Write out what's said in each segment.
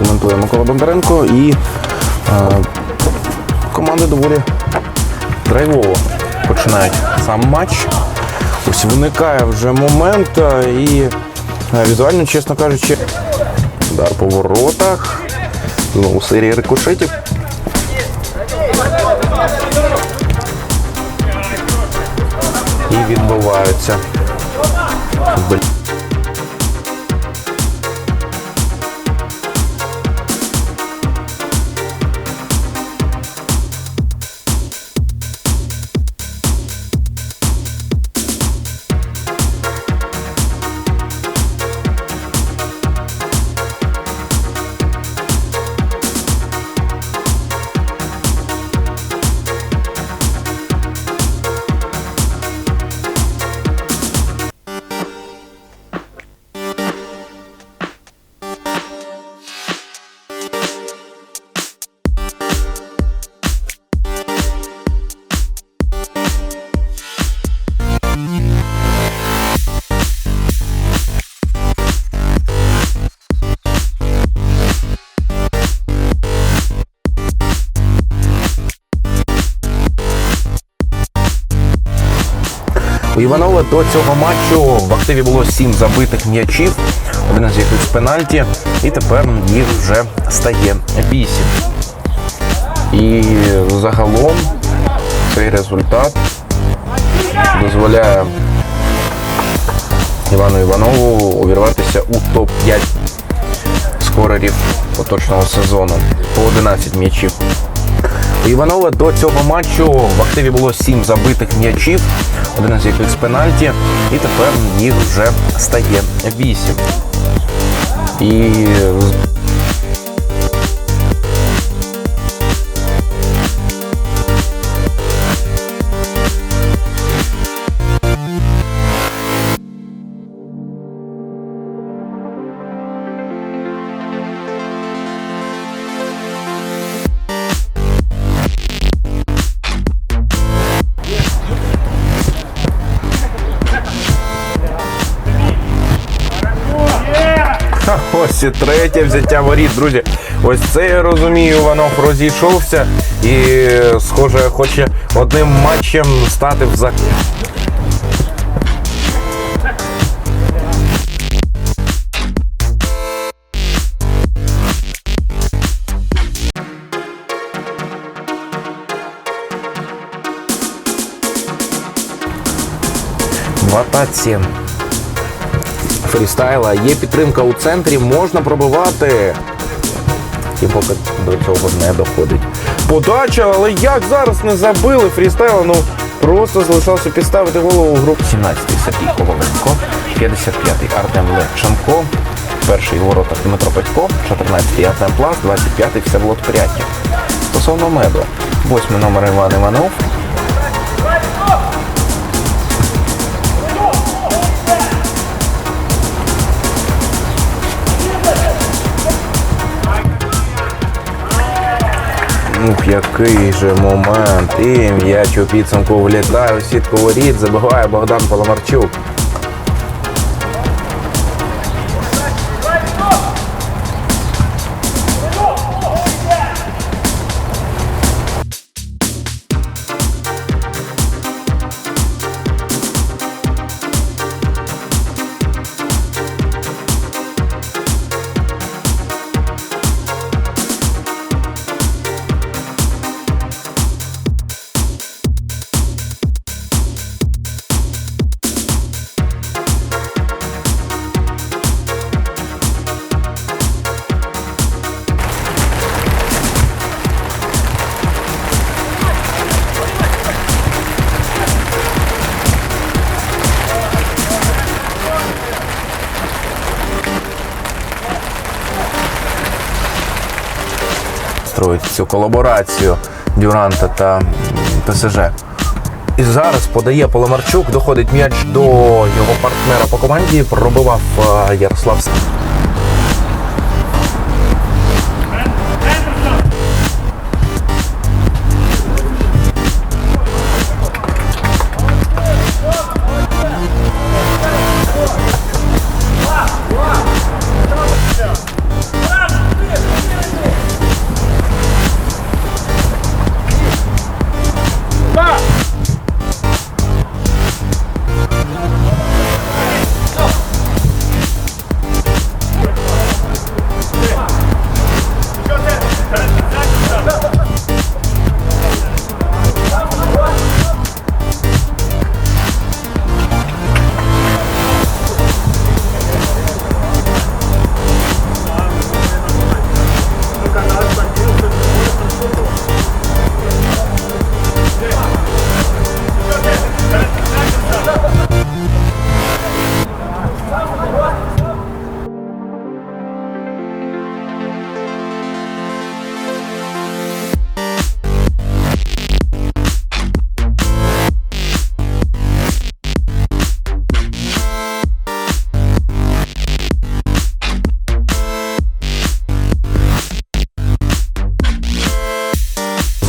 коментує Микола Бондаренко і е, команди доволі драйвово починають сам матч. Ось виникає вже момент е, і е, візуально, чесно кажучи, удар по воротах. Знову серія рикошетів. І відбуваються. Іванова до цього матчу в активі було сім забитих м'ячів, один з яких з пенальті, і тепер їх вже стає вісім. І загалом цей результат дозволяє Івану Іванову увірватися у топ-5 скорерів поточного сезону по 11 м'ячів. У Іванова до цього матчу в активі було сім забитих м'ячів, один з яких з пенальті, і тепер їх вже стає вісім. І Ха, ось і третє взяття воріт, друзі. Ось це я розумію, Іванов розійшовся і, схоже, хоче одним матчем стати в зак. В фрістайла. Є підтримка у центрі, можна пробивати. І поки до цього не доходить. Подача, але як зараз не забили фрістайла, ну просто залишалося підставити голову в групу. 17-й Сергій Коваленко, 55-й Артем Левченко, перший у воротах Дмитро Петько, 14-й Артем Плас, 25-й Всеволод Пирятів. Стосовно меду, 8 номер Іван Іванов, Ух, який же момент. І м'яч у підсумку влітає у сітку воріт, забиває Богдан Поломарчук. Строїть цю колаборацію Дюранта та ПСЖ. І зараз подає Поломарчук, доходить м'яч до його партнера по команді, пробивав е, Ярослав.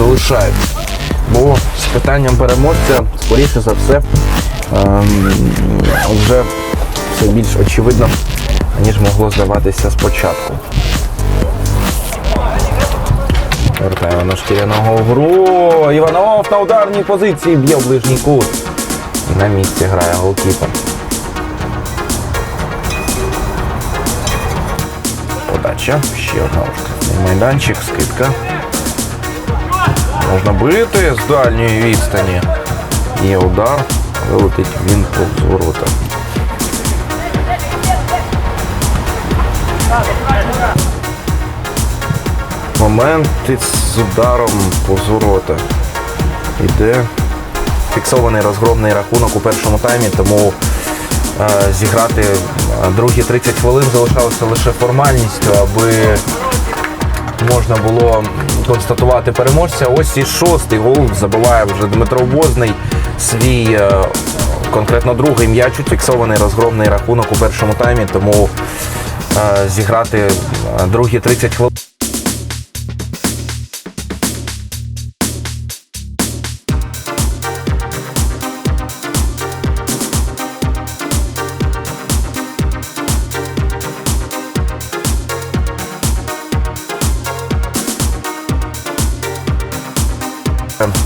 Залишають. Бо з питанням переможця, скоріше за все, ем, вже все більш очевидно, ніж могло здаватися спочатку. Вертаємо на шкіряного гру. Іванов на ударній позиції б'є в ближній кут. На місці грає голкіпер. Подача. Ще одна штрафний майданчик, скидка. Можна бити з дальньої відстані. Є удар, вилетить він повз ворота. Момент з ударом повз ворота. Іде фіксований розгромний рахунок у першому таймі, тому е, зіграти е, другі 30 хвилин залишалося лише формальністю, аби можна було констатувати переможця. Ось і шостий гол забиває вже Дмитро Возний свій е, конкретно другий м'яч фіксований розгромний рахунок у першому таймі, тому е, зіграти е, другі 30 хвилин.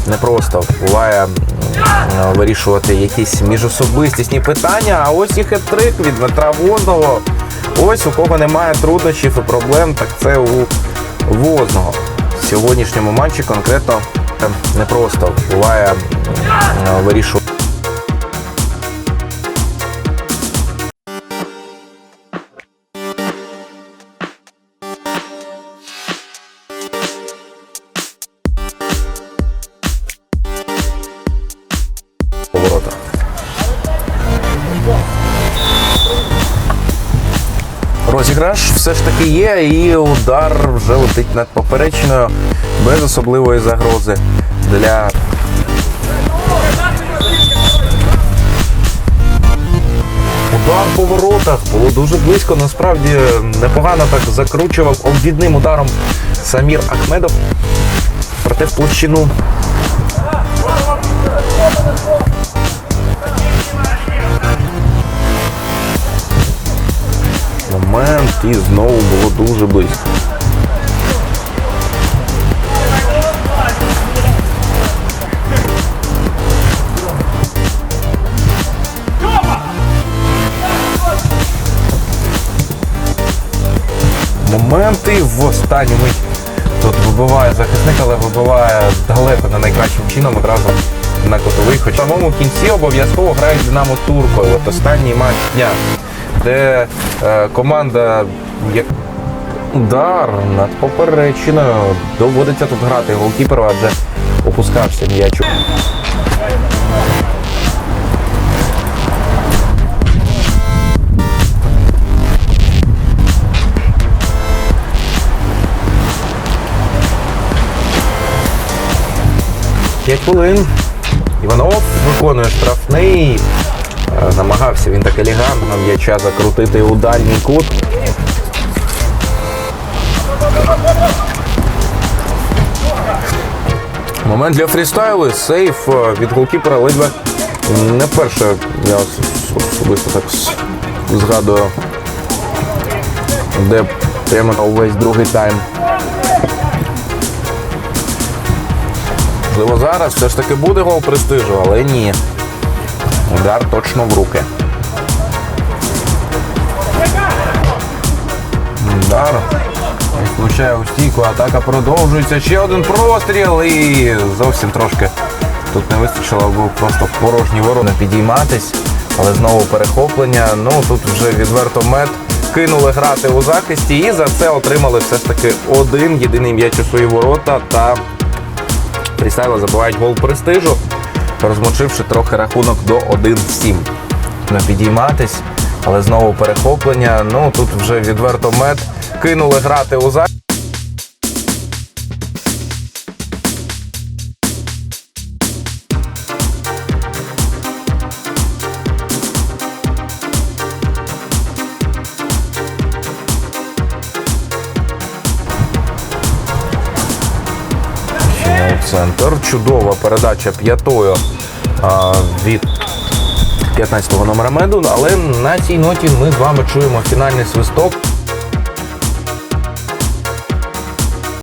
Непросто буває вирішувати якісь міжособистісні питання. А ось і хет-трик від Дмитра Возного. Ось у кого немає труднощів і проблем, так це у Возного. В сьогоднішньому матчі конкретно м, непросто буває вирішувати. Все ж таки є, і удар вже летить над поперечною без особливої загрози для. Удар по воротах було дуже близько. Насправді непогано так закручував обвідним ударом Самір Ахмедов. Проте площину і знову було дуже близько. Моменти в останню мить тут вибиває захисник, але вибиває далеко не найкращим чином одразу на котовий. Хоч в самому кінці обов'язково грають Динамо Турко. От останній матч дня, де е, команда як удар над поперечиною доводиться тут грати голкіперу, адже опускався м'яч. П'ять хвилин. Іванов виконує штрафний. Намагався він так елегантно м'яча закрутити у дальній кут. Момент для фрістайлу. Сейф е, від голкіпера ледве не перше. Я особисто так згадую, де прямо увесь другий тайм. Можливо, зараз все ж таки буде гол престижу, але ні. Удар точно в руки. Удар. Влучає у стійку, атака продовжується. Ще один простріл і зовсім трошки тут не вистачило, аби просто порожні ворони підійматись. Але знову перехоплення. Ну тут вже відверто мед. Кинули грати у захисті і за це отримали все ж таки один єдиний м'яч у свої ворота та Фрістайла забивають гол престижу, розмочивши трохи рахунок до 1-7. Не підійматись, але знову перехоплення. Ну тут вже відверто мед. Кинули грати у захист. Центр. Чудова передача п'ятою від 15-го номера меду. Але на цій ноті ми з вами чуємо фінальний свисток.